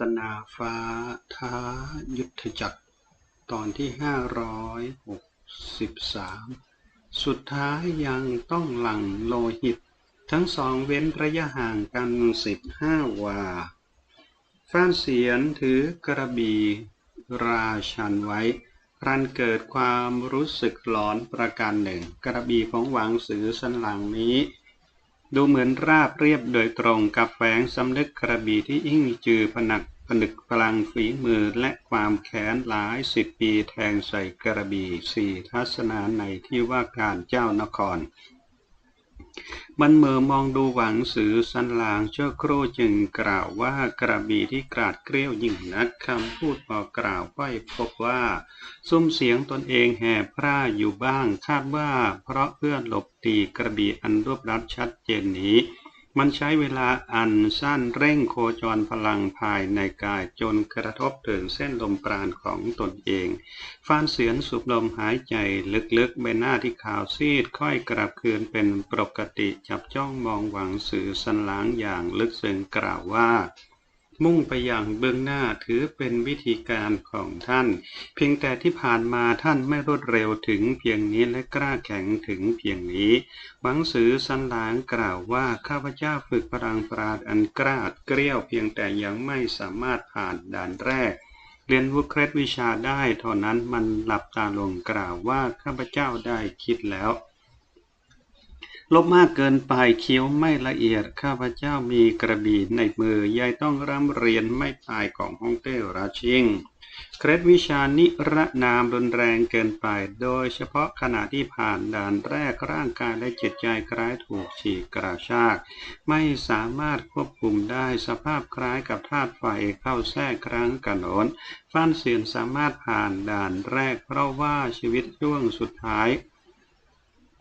สนาฟ้าท้ายุทธจักร ตอนที่ห้าร้อยหกสิบสามสุดท้ายยังต้องหลั่งโลหิต ทั้งสองเว้นระยะห่างกันสิบห้าวา ฟ้านเสียนถือกระบี่ราชันไว้รันเกิดความรู้สึกหลอนประการหนึ่ง กระบี่ของหวังสือสันหลังนี้ ดูเหมือนราบเรียบโดยตรงกับแฝงสำนึกกระบี่ที่ยิ่งจือผนักผนึกพลังฝีมือและความแค้นหลายสิบปีแทงใส่กระบี่สี่ทัศนาในที่ว่าการเจ้านคร มันเมื่อมองดูหวังสือสันหลางเชื่อครูจึงกล่าวว่ากระบี่ที่กราดเกลียวยิ่งนักคำพูดพอกล่าวไปพบว่าซุ้มเสียงตนเองแห่พร่าอยู่บ้างคาดว่าเพราะเพื่อหลบตีกระบี่อันรวบรัดชัดเจนนี้ มันใช้เวลาอันสั้นเร่งโคจรพลังภายในกายจนกระทบถึงเส้นลมปราณของตนเอง ฟานเสียนสูบลมหายใจลึกๆใบหน้าที่ขาวซีดค่อยกลับคืนเป็นปกติจับจ้องมองหวังสื่อสันหลังอย่างลึกซึ้งกล่าวว่า มุ่งไปอย่างเบื้องหน้าถือเป็นวิธีการของท่าน เพียงแต่ที่ผ่านมาท่านไม่รวดเร็วถึงเพียงนี้และกล้าแข็งถึงเพียงนี้หวังสือสันหลางกล่าวว่าข้าพเจ้าฝึกพลังปราดอันกล้าเกลี้ยวเพียงแต่ยังไม่สามารถผ่านด่านแรกเรียนวุเคล็ดวิชาได้เท่านั้นมันหลับตาลงกล่าวว่าข้าพเจ้าได้คิดแล้ว ลบมากเกินไปเคี้ยวไม่ละเอียด ข้าพเจ้ามีกระบี่ในมือ ยายต้องร่ำเรียนไม่ตายของฮ่องเต้ราชิง เคล็ดวิชานิรนามรุนแรงเกินไป โดยเฉพาะขณะที่ผ่านด่านแรกร่างกายและจิตใจคล้ายถูกฉีกกระชาก ไม่สามารถควบคุมได้สภาพคล้ายกับธาตุไฟเข้าแทรกครั้งกระโนนฟ้านเสียนสามารถผ่านด่านแรก เพราะว่าชีวิตช่วงสุดท้าย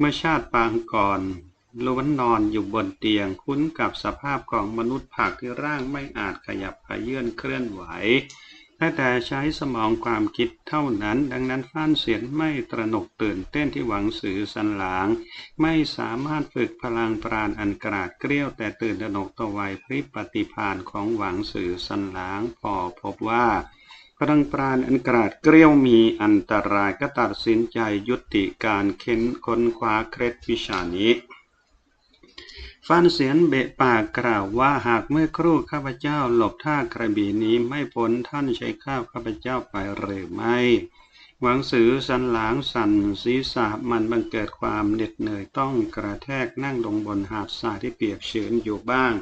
เมื่อชาติปางก่อน ล้วนนอนอยู่บนเตียง คุ้นกับสภาพของมนุษย์ผักที่ร่างไม่อาจขยับขยื่นเคลื่อนไหวแต่ใช้สมองความคิดเท่านั้น ดังนั้นฟ้านเสียนไม่ตระหนกตื่นเต้นที่หวังสื่อสันหลาง ไม่สามารถฝึกพลังปราณอันกราดเกลี้ยวแต่ตื่นตระหนกตะวัยพริปฏิพานของหวังสื่อสันหลาง พอพบว่าพลังปราณอันกราดเกลียวมีอันตรายก็ตัดสินใจยุติการเค้นค้นคว้าเคล็ดวิชานี้ ฟันเสียนเบะปากกล่าวว่าหากเมื่อครู่ข้าพเจ้าหลบท่ากระบี่นี้ไม่พ้นท่านใช้ข้าวข้าพเจ้าไปหรือไม่ หวังสือสันหลางสันศีรษะมันบังเกิดความเหน็ดเหนื่อยต้องกระแทกนั่งลงบนหาดทรายที่เปียกชื้นอยู่บ้าง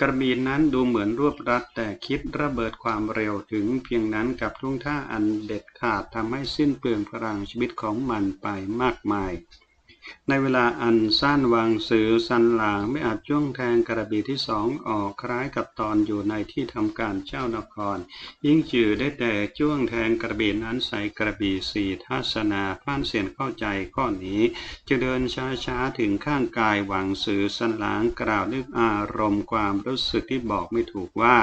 กระบี่นั้นดูเหมือนรวบรัดแต่คิดระเบิดความเร็วถึงเพียงนั้นกับทุ่งท่าอันเด็ดขาดทำให้สิ้นเปลืองพลังชีวิตของมันไปมากมาย ในเวลาอันสั้นวางสือสันหลางไม่อาจจ้วงแทงกระบี่ที่สองออกคล้ายกับตอนอยู่ในที่ทำการเจ้านคร ยิ่งจือได้แต่จ้วงแทงกระบี่นั้นใส่กระบี่สี่ทัศนาพานเสียนเข้าใจข้อนี้จะเดินช้าๆถึงข้างกายวางสือสันหลางกล่าวด้วยอารมณ์ความรู้สึกที่บอกไม่ถูกว่า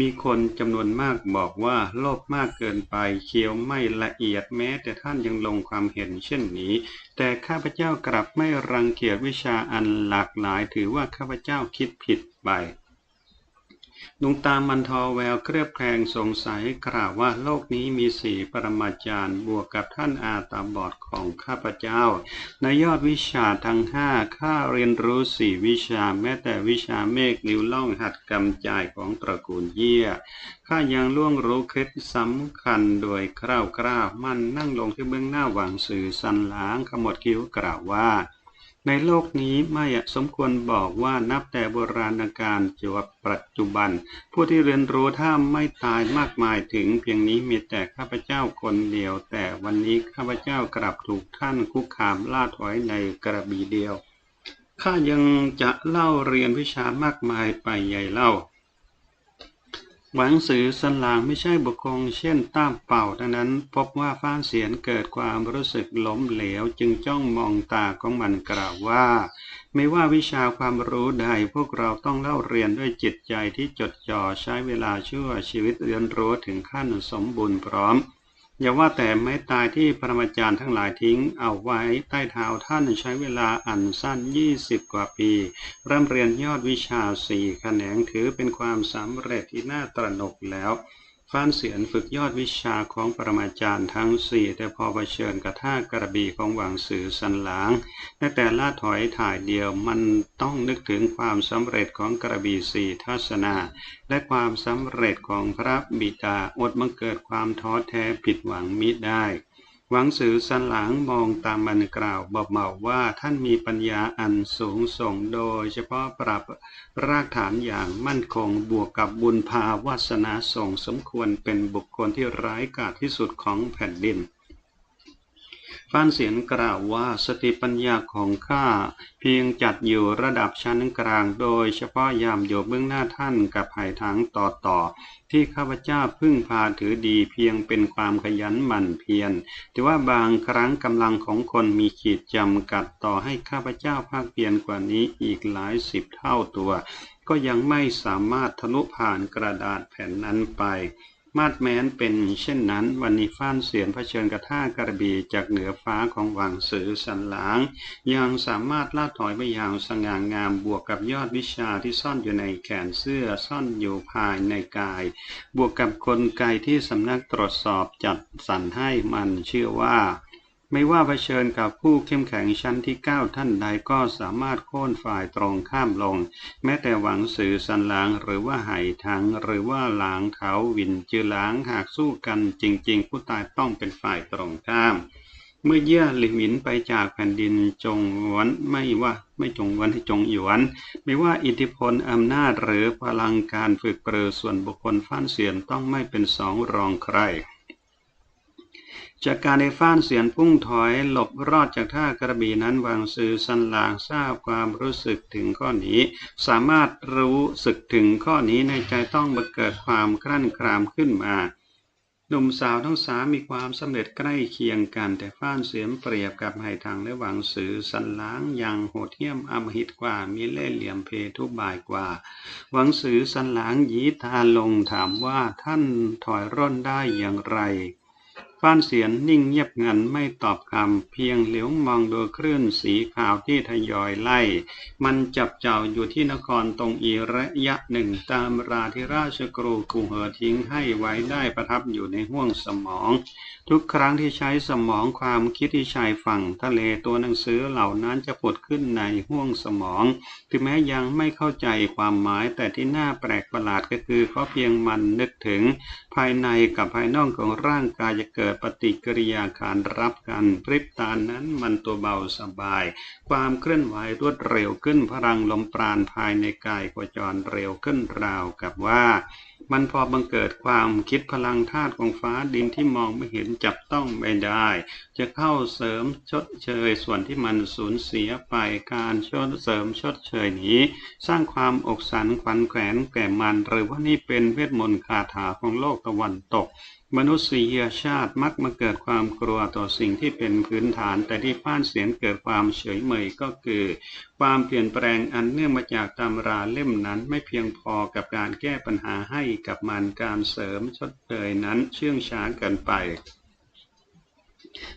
มีคนจำนวนมากบอกว่าโลภมากเกินไปเคี้ยวไม่ละเอียดแม้ แต่ท่านยังลงความเห็นเช่นนี้ แต่ข้าพเจ้ากลับไม่รังเกียจวิชาอันหลากหลายถือว่าข้าพเจ้าคิดผิดไป ดวงตามันทอแววเครียบแคลงสงสัยกล่าวว่าโลกนี้มีสี่ปรมาจารย์บวกกับท่านอาตาบอดของข้าพเจ้า ในยอดวิชาทั้งห้าข้าเรียนรู้สี่วิชาแม้แต่วิชาเมฆนิ้วล่องหัดกำจายของตระกูลเยี่ยข้ายังล่วงรู้เคล็ดสำคัญโดยคร่าวคร่ามันนั่งลงที่เบื้องหน้าหวังสื่อสันหลางขมวดคิ้วกล่าวว่า ในโลกนี้ไม่สมควรบอกว่านับแต่โบราณกาลจวบปัจจุบัน ผู้ที่เรียนรู้ถ้าไม่ตายมากมายถึงเพียงนี้มีแต่ข้าพเจ้าคนเดียว แต่วันนี้ข้าพเจ้ากลับถูกท่านคุกคามล่าถอยในกระบี่เดียวข้ายังจะเล่าเรียนวิชามากมายไปใหญ่เล่า หวังสือสลางไม่ใช่บุคคลเช่นต้ามเป่าดังนั้น พบว่าฟ้านเสียนเกิดความรู้สึกล้มเหลวจึงจ้องมองตาของมันกล่าวว่า ไม่ว่าวิชาความรู้ใดพวกเราต้องเล่าเรียนด้วยจิตใจที่จดจ่อใช้เวลาชั่วชีวิตเรียนรู้ถึงขั้นสมบูรณ์พร้อม อย่าว่าแต่ไม้ตายที่ปรมาจารย์ทั้งหลายทิ้งเอาไว้ใต้เท้าท่านใช้เวลาอันสั้น 20 กว่าปีเริ่มเรียนยอดวิชาสี่แขนงถือเป็นความสำเร็จที่น่าตระหนกแล้ว ฟ้านเสียนฝึกยอดวิชาของปรมาจารย์ทั้งสี่แต่พอเผชิญกับท่ากระบี่ของหวังสื่อสันหลางในแต่ล่าถอยถ่ายเดียวมันต้องนึกถึงความสำเร็จของกระบี่สี่ทัศนา และความสำเร็จของพระบิดาอดมังเกิดความท้อแท้ผิดหวังมิได้ หวังสือสันหลังมองตามมันกล่าวบอกเบาว่าท่านมีปัญญาอันสูงส่งโดยเฉพาะปรับรากฐานอย่างมั่นคงบวกกับบุญภาวาสนาส่งสมควรเป็นบุคคลที่ร้ายกาจที่สุดของแผ่นดิน ฟ้านเสียนกล่าวว่าสติปัญญาของข้าเพียงจัดอยู่ระดับชั้นกลางโดยเฉพาะยามอยู่เบื้องหน้าท่านกับหายทางต่อต่อที่ข้าพเจ้าพึ่งพาถือดีเพียงเป็นความขยันหมั่นเพียรแต่ว่าบางครั้งกำลังของคนมีขีดจำกัดต่อให้ข้าพเจ้าภาคเพียรกว่านี้อีกหลายสิบเท่าตัว ก็ยังไม่สามารถทะลุผ่านกระดาษแผ่นนั้นไป มาดแม้นเป็นเช่นนั้น วันนี้ฟ้านเสียนเผชิญกระท่ากระบีจากเหนือฟ้าของวังสือสันหลาง ยังสามารถลาดถอยไปอย่างสง่างามบวกกับยอดวิชาที่ซ่อนอยู่ในแขนเสื้อซ่อนอยู่ภายในกาย บวกกับกลไกที่สำนักตรวจสอบจัดสรรให้มันเชื่อว่า ไม่ว่าเผชิญกับผู้เข้มแข็งชั้นที่เก้าท่านใดก็สามารถโค่นฝ่ายตรงข้ามลง แม้แต่หวังสื่อสันหลางหรือว่าไหทังหรือว่าหลางเขาวินจือหลางหากสู้กันจริง ๆ ผู้ตายต้องเป็นฝ่ายตรงข้าม เมื่อเย่ยหลิวินไปจากแผ่นดินจงหวนไม่ว่าไม่จงวันให้จงหยวน ไม่ว่าอิทธิพลอำนาจหรือพลังการฝึกเปรือส่วนบุคคลฟ้านเสียนต้องไม่เป็นสองรองใคร จากการในฟ้านเสียนพุ่งถอยหลบรอดจากท่ากระบี่นั้นวางสื่อสันหลางทราบความรู้สึกถึงข้อนี้ สามารถรู้สึกถึงข้อนี้ในใจต้องบังเกิดความครั่นครามขึ้นมาหนุ่มสาวทั้งสามมีความสำเร็จใกล้เคียงกัน แต่ฟ้านเสียมเปรียบกับไหทางและหวังสือสันล้างอย่างโหดเหี้ยมอมหิตกว่ามีเล่ห์เหลี่ยมเพทุบายกว่า หวังสือสันล้างยีตาลงถามว่าท่านถอยร่นได้อย่างไร ฟ้านเสียนนิ่งเงียบงันไม่ตอบคำเพียงเหลียวมองดูคลื่นสีขาวที่ทยอยไล่ มันจับเจ้าอยู่ที่นครตรงอีระยะหนึ่งตามราที่ราชกรูกูเหอทิ้งให้ไว้ได้ประทับอยู่ในห้วงสมอง ทุกครั้งที่ใช้สมองความคิดที่ชายฝั่งทะเลตัวหนังสือเหล่านั้นจะผุดขึ้นในห้วงสมอง ถึงแม้ยังไม่เข้าใจความหมายแต่ที่น่าแปลกประหลาดก็คือเพราะเพียงมันนึกถึง ภายในกับภายนอกของร่างกายจะเกิดปฏิกิริยาการรับกันพริบตานั้นมันตัวเบาสบาย ความเคลื่อนไหวรวดเร็วขึ้นพลังลมปราณภายในกายกจรเร็วขึ้นราวกับว่า มันพอบังเกิดความคิดพลังธาตุของฟ้าดินที่มองไม่เห็นจับต้องไม่ได้ จะเข้าเสริมชดเชยส่วนที่มันสูญเสียไปการชดเสริมชดเชยนี้ สร้างความอกสันขวัญแขวนแก่มันหรือว่านี่เป็นเวทมนต์คาถาของโลกตะวันตก มนุษยชาติมักมาเกิดความกลัวต่อสิ่งที่เป็นพื้นฐาน แต่ที่ฟ้านเสียงเกิดความเฉยเมยก็คือ ความเปลี่ยนแปลงอันเนื่องมาจากตำราเล่มนั้นไม่เพียงพอกับการแก้ปัญหาให้กับมันการเสริมชดเชยนั้นเชื่องช้าเกินไป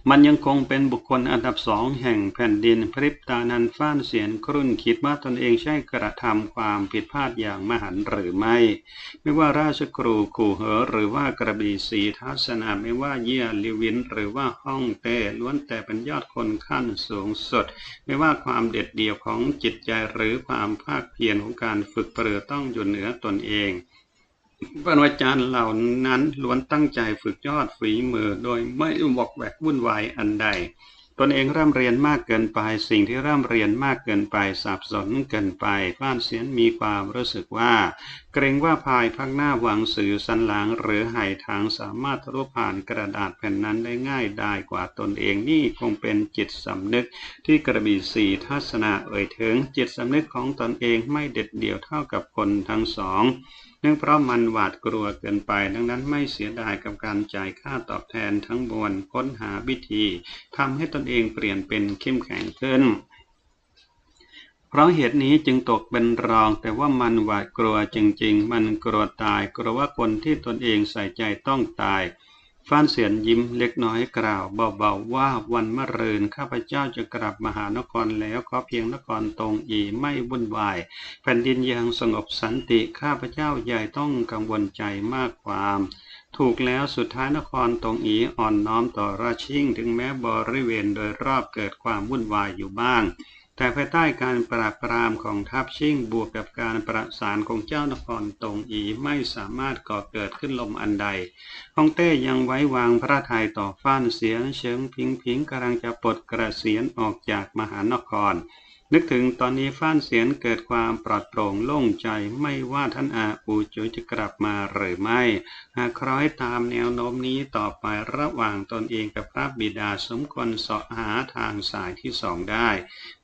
มันยังคงเป็นบุคคลอันดับสองแห่งแผ่นดินพริบตานันฟ้านเสียนครุ่นคิดว่าตนเองใช่กระทำความผิดพลาดอย่างมหันหรือไม่ ไม่ว่าราชครูขู่เหอหรือว่ากระบี่สีทัศนาไม่ว่าเยี่ยลิวิน หรือว่าห้องเต้ล้วนแต่เป็นยอดคนขั้นสูงสุด ไม่ว่าความเด็ดเดี่ยวของจิตใจหรือความภาคเพียรของการฝึกเปรือต้องอยู่เหนือตนเอง ปรมาจารย์เหล่านั้นล้วนตั้งใจฝึกยอดฝีมือ โดยไม่วอกแวกวุ่นวายอันใด ตนเองร่ำเรียนมากเกินไป สิ่งที่ร่ำเรียนมากเกินไปสับสนเกินไปฟ้านเสียนมีความรู้สึกว่า เกรงว่าภายภาคหน้าหวังสื่อสันหลังหรือไหทางสามารถทะลุผ่านกระดาษแผ่นนั้นได้ง่ายได้กว่าตนเองนี่คงเป็นจิตสำนึกที่กระบี่สีทัศนาเอ่ยถึง จิตสำนึกของตนเองไม่เด็ดเดี่ยวเท่ากับคนทั้งสอง เนื่องเพราะมันหวาดกลัวเกินไป ดังนั้นไม่เสียดายกับการจ่ายค่าตอบแทนทั้งมวลค้นหาวิธีทำให้ตนเองเปลี่ยนเป็นเข้มแข็งขึ้นเพราะเหตุนี้จึงตกเป็นรองแต่ว่ามันหวาดกลัวจริงๆ มันกลัวตายกลัวว่าคนที่ตนเองใส่ใจต้องตาย ฟ้านเสียนยิ้มเล็กน้อยกล่าวเบาๆว่าวันมะรืนข้าพเจ้าจะกลับมหานครแล้วขอเพียงนครตรงอีไม่วุ่นวาย แผ่นดินยังสงบสันติข้าพเจ้าใหญ่ต้องกังวลใจมากความถูกแล้วสุดท้ายนครตรงอีอ่อนน้อมต่อราชิงถึงแม้บริเวณโดยรอบเกิดความวุ่นวายอยู่บ้าง แต่ภายใต้การปราบปรามของทัพชิ่งบวกกับการประสานของเจ้านครตงอีไม่สามารถก่อเกิดขึ้นลมอันใดฮ่องเต้ยังไว้วางพระทัยต่อฟ้านเสียงเชิงพิงพิงกำลังจะปลดกระเสียนออกจากมหานคร นึกถึงตอนนี้ฟ้านเสียนเกิดความปลอดโปร่งโล่งใจไม่ว่าท่านอาอูจุยจะกลับมาหรือไม่ หากคล้อยตามแนวโน้มนี้ต่อไประหว่างตนเองกับพระบิดาสมควรเสาะหาทางสายที่สองได้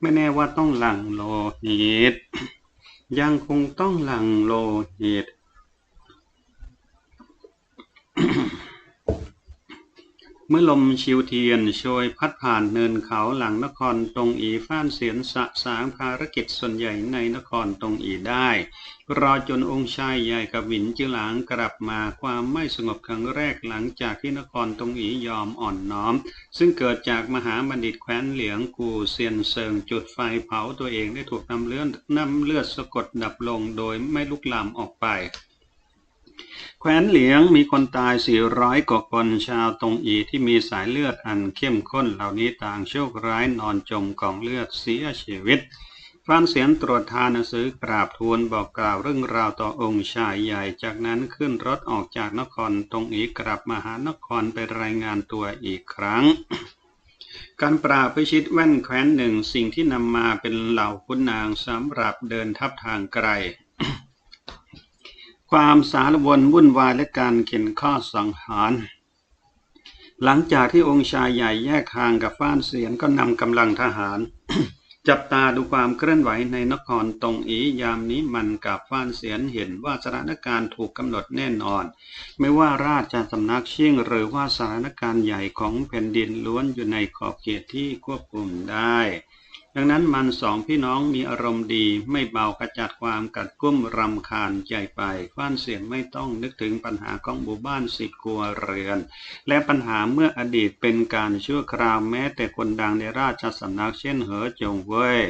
ไม่แน่ว่าต้องหลังโลหิต ยังคงต้องหลังโลหิต เมื่อลมชิวเทียนโชยพัดผ่านเนินเขาหลังนครตรงอีฟ้านเสียนสะสางภารกิจส่วนใหญ่ในนครตรงอีได้ รอจนองค์ชายใหญ่กับหวินจือหลางกลับมาความไม่สงบครั้งแรกหลังจากที่นครตรงอียอมอ่อนน้อม ซึ่งเกิดจากมหาบัณฑิตแคว้นเหลียงกูเซียนเซิงจุดไฟเผาตัวเองได้ถูกนำเลือดนำเลือดสะกดดับลงโดยไม่ลุกลามออกไป แคว้นเหลียงมีคนตาย 400 กว่าคนชาวตงอีที่มีสายเลือดอันเข้มข้นเหล่านี้ต่างโชคร้ายนอนจมกองเลือดเสียชีวิตฟังเสียงตรวจทานหนังสือกราบทูลบอกกล่าวเรื่องราวต่อองค์ชายใหญ่จากนั้นขึ้นรถออกจากนครตรงอีกลับมาหานครไปรายงานตัวอีกครั้ง การปราบพิชิตแว่นแคว้นหนึ่งสิ่งที่นำมาเป็นเหล่าคุณนางสำหรับเดินทับทางไกล ความสารวนวุ่นวายและการเข็นข้อสังหาร หลังจากที่องค์ชายใหญ่แยกทางกับฟ้านเสียนก็นำกำลังทหาร จับตาดูความเคลื่อนไหวในนครตรงอียามนี้มันกับฟ้านเสียนเห็นว่าสถานการณ์ถูกกำหนดแน่นอน ไม่ว่าราชสำนักเชี่ยงหรือว่าสถานการณ์ใหญ่ของแผ่นดินล้วนอยู่ในขอบเขตที่ควบคุมได้ ดังนั้นมันสองพี่น้องมีอารมณ์ดีไม่เบากระจัดความกัดกุ้มรำคาญใจไปฟ้านเสียงไม่ต้องนึกถึงปัญหาของหมู่บ้านสิบครัวเรือน และปัญหาเมื่ออดีตเป็นการชั่วคราวแม้แต่คนดังในราชสำนักเช่นเหอจงเว่ย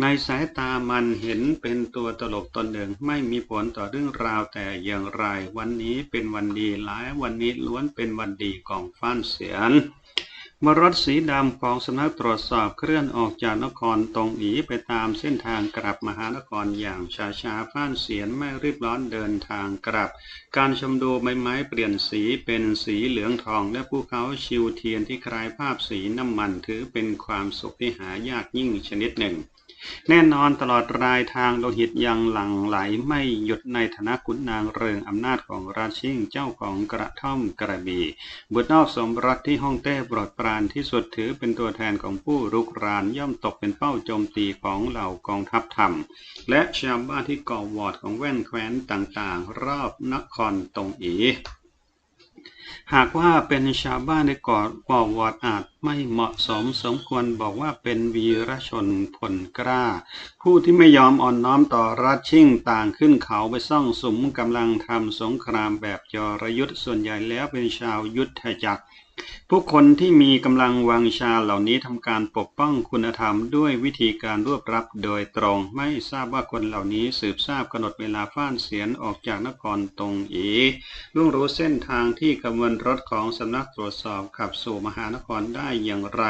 ในสายตามันเห็นเป็นตัวตลกตนหนึ่งไม่มีผลต่อเรื่องราวแต่อย่างไร วันนี้เป็นวันดีหลายวันนี้ล้วนเป็นวันดีของฟ้านเสียน มรถสีดำของสำนักตรวจสอบเคลื่อนออกจากนครตรงอีไปตามเส้นทางกลับมหานครอย่างช้าช้าฟ้านเสียนไม่รีบร้อนเดินทางกลับ การชมดูใบไม้เปลี่ยนสีเป็นสีเหลืองทองและภูเขาชิวเทียนที่คล้ายภาพสีน้ำมันถือเป็นความสุขที่หายากยิ่งชนิดหนึ่ง แน่นอนตลอดรายทางโลหิตยังหลั่งไหลไม่หยุดในฐานะขุนนางเริงอำนาจของราชิงเจ้าของกระท่อมกระบี่บุตรนอกสมรสที่ห้องเต้โปรดปรานที่สุดถือเป็นตัวแทนของผู้รุกรานย่อมตกเป็นเป้าโจมตีของเหล่ากองทัพธรรม และชาวบ้านที่ก่อวอดของแว่นแคว้นต่างๆ รอบนครตงอี หากว่าเป็นชาวบ้านในเกาะกอวอดอาจไม่เหมาะสมสมควรบอกว่าเป็นวีรชนผลกล้า ผู้ที่ไม่ยอมอ่อนน้อมต่อรัชชิ่งต่างขึ้นเขาไปซ่องสมกำลังทำสงครามแบบจรยุทธ์ส่วนใหญ่แล้วเป็นชาวยุทธจักร ผู้คนที่มีกำลังวังชาเหล่านี้ทำการปกป้องคุณธรรมด้วยวิธีการรวบรับโดยตรง ไม่ทราบว่าคนเหล่านี้สืบทราบกำหนดเวลาฟ้านเสียนออกจากนครตรงอีล่วงรู้เส้นทางที่ขบวนรถของสำนักตรวจสอบขับสู่มหานครได้อย่างไร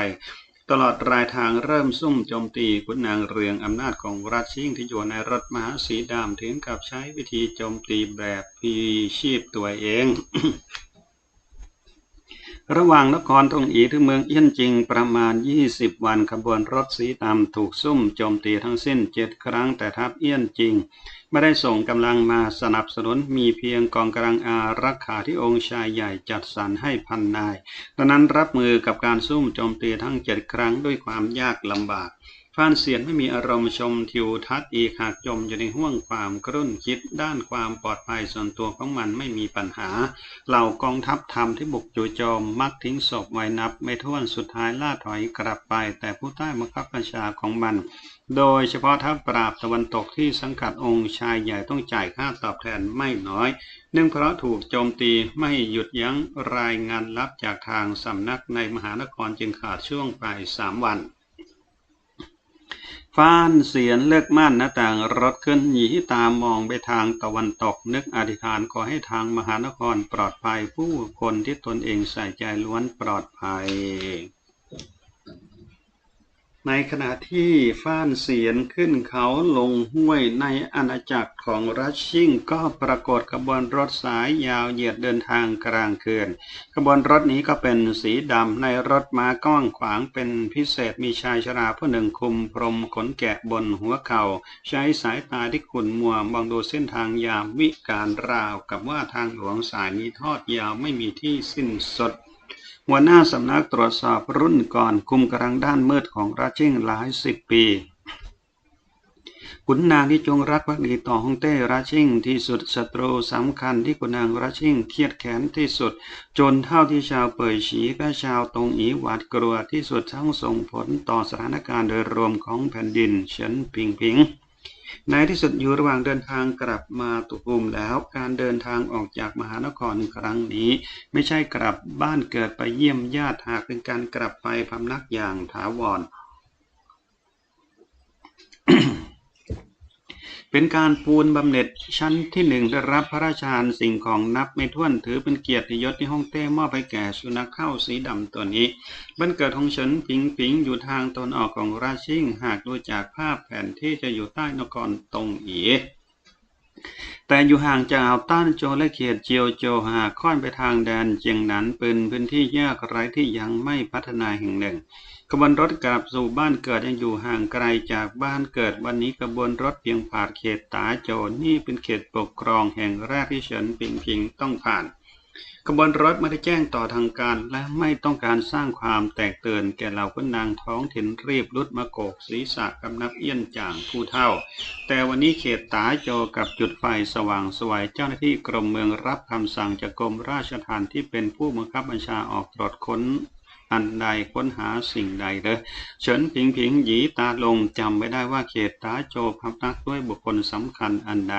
ตลอดรายทางเริ่มซุ่มโจมตีขุนนางเรืองอำนาจของรัชชิงที่อยู่ในรถมหาสีดำถึงกับใช้วิธีโจมตีแบบพีชีพตัวเอง ระหว่างนครตงอีถึงเมืองเอี้ยนจิงประมาณ 20 วันขบวนรถสีดำถูกซุ่มโจมตีทั้งสิ้นเจ็ดครั้งแต่ทัพเอี้ยนจิง ไม่ได้ส่งกำลังมาสนับสนุนมีเพียงกองกำลังอารักขาที่องค์ชายใหญ่จัดสรรให้พันนายดังนั้นรับมือกับการซุ่มโจมตีทั้งเจ็ดครั้งด้วยความยากลำบาก ฟ้านเสียนไม่มีอารมณ์ชมทิวทัศน์อีกหากจมอยู่ในห่วงความกรุ่นคิด ด้านความปลอดภัยส่วนตัวของมันไม่มีปัญหา เหล่ากองทัพธรรมที่บุกจู่โจมมักทิ้งศพไว้นับ ไม่ถ้วนสุดท้ายล่าถอยกลับไป แต่ผู้ใต้บังคับบัญชาของมัน โดยเฉพาะทัพปราบตะวันตกที่สังกัดองค์ชายใหญ่ต้องจ่ายค่าตอบแทนไม่น้อย เนื่องเพราะถูกโจมตีไม่หยุดยั้งรายงานลับจากทางสำนักในมหานครจึงขาดช่วงไปสามวัน ฟ้านเสียนเลิกม่านหน้าต่างรถขึ้นหยีตามมองไปทางตะวันตกนึกอธิษฐานขอให้ทางมหานครปลอดภัยผู้คนที่ตนเองใส่ใจล้วนปลอดภัย ในขณะที่ฟ้านเสียนขึ้นเขาลงห้วยในอาณาจักรของรัชชิงก็ปรากฏขบวนรถสายยาวเหยียดเดินทางกลางคืนขบวนรถนี้ก็เป็นสีดำในรถม้ากว้างขวางเป็นพิเศษมีชายชราผู้หนึ่งคุมพรมขนแกะบนหัวเขา่า ใช้สายตาที่ขุ่นมัวมองดูเส้นทางยามวิการราวกับว่าทางหลวงสายนี้ทอดยาวไม่มีที่สิ้นสุด หัวหน้าสำนักตรวจสอบรุ่นก่อนคุมกำลังด้านมืดของราชิ่งหลายสิบปีขุนนางที่จงรักภักดีต่อฮ่องเต้ราชิ่งที่สุดศัตรูสำคัญที่ขุนนางราชิ่งเครียดแค้นที่สุด จนเท่าที่ชาวเป่ยฉีและชาวตงอีหวาดกลัวที่สุดทั้งส่งผลต่อสถานการณ์โดยรวมของแผ่นดินเฉินผิงผิง ในที่สุดอยู่ระหว่างเดินทางกลับมาตุภูมิแล้ว การเดินทางออกจากมหานครครั้งนี้ ไม่ใช่กลับบ้านเกิดไปเยี่ยมญาติหากเป็นการกลับไปพำนักอย่างถาวร เป็นการปูนบำเหน็จชั้นที่หนึ่งได้รับพระราชทานสิ่งของนับไม่ถ้วนถือเป็นเกียรติยศที่ฮ่องเต้มอบให้แก่สุนัขเข้าสีดำตัวนี้บ้านเกิดของฉินผิงผิงอยู่ทางตอนออกของราชิงหากดูจากภาพแผนที่จะอยู่ใต้นครตงอีแต่อยู่ห่างจากอ่าวต้านโจและเขตเจียวโจหาค่อนไปทางแดนเจียงหนันเป็นพื้นที่ยากไร้ที่ยังไม่พัฒนาแห่งหนึ่ง ขบวนรถกลับสู่บ้านเกิดยังอยู่ห่างไกลจากบ้านเกิดวันนี้ขบวนรถเพียงผ่านเขตตาโจนี่เป็นเขตปกครองแห่งแรกที่เฉินผิงผิงต้องผ่านขบวนรถไม่ได้แจ้งต่อทางการและไม่ต้องการสร้างความแตกตื่นแก่เหล่าคนนางท้องถิ่นรีบรุดมาโกกศีรษะกำนับเอี้ยนจ่างผู้เท่า แต่วันนี้เขตตาโจกับจุดไฟสว่างสวยเจ้าหน้าที่กรมเมืองรับคำสั่งจากกรมราชทานที่เป็นผู้บังคับบัญชาออกตรวจค้น อันใดค้นหาสิ่งใดเลยเฉินผิงผิงหยีตาลงจำไม่ได้ว่าเขตตาโจพับนักด้วยบุคคลสำคัญอันใด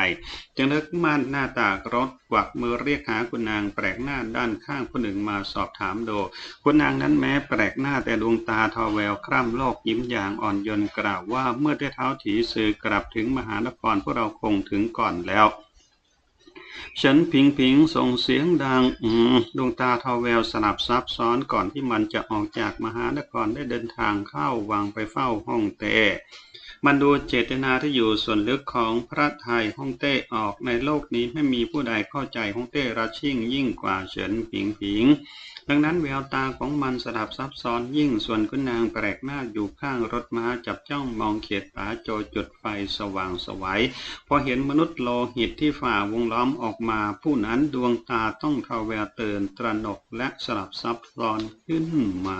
จึงเลิกม่านหน้าตากรถกวักมือเรียกหาคุณนางแปลกหน้าด้านข้างผู้หนึ่งมาสอบถามโด คุณนางนั้นแม้แปลกหน้าแต่ดวงตาทอแววคร่ำโลกยิ้มอย่างอ่อนโยนกล่าวว่าเมื่อได้เท้าถีสื่อกลับถึงมหานครพวกเราคงถึงก่อนแล้ว ฉันพิงพิงส่งเสียงดังอืดวงตาทอแววสลับซับซ้อนก่อนที่มันจะออกจากมหานครได้เดินทางเข้าวังไปเฝ้าห้องเต้มันดูเจตนาที่อยู่ส่วนลึกของพระไทยฮ่องเต้ออกในโลกนี้ไม่มีผู้ใดเข้าใจฮ่องเต้ราชิ่งยิ่งกว่าเฉินผิงผิง ดังนั้นแววตาของมันสลับซับซ้อนยิ่งส่วนคุณนางแปลกหน้าอยู่ข้างรถม้าจับจ้องมองเขตตาโจจุดไฟสว่างสวัยพอเห็นมนุษย์โลหิตที่ฝ่าวงล้อมออกมาผู้นั้นดวงตาต้องทาแววเตือนตระหนกและสลับซับซ้อนขึ้นมา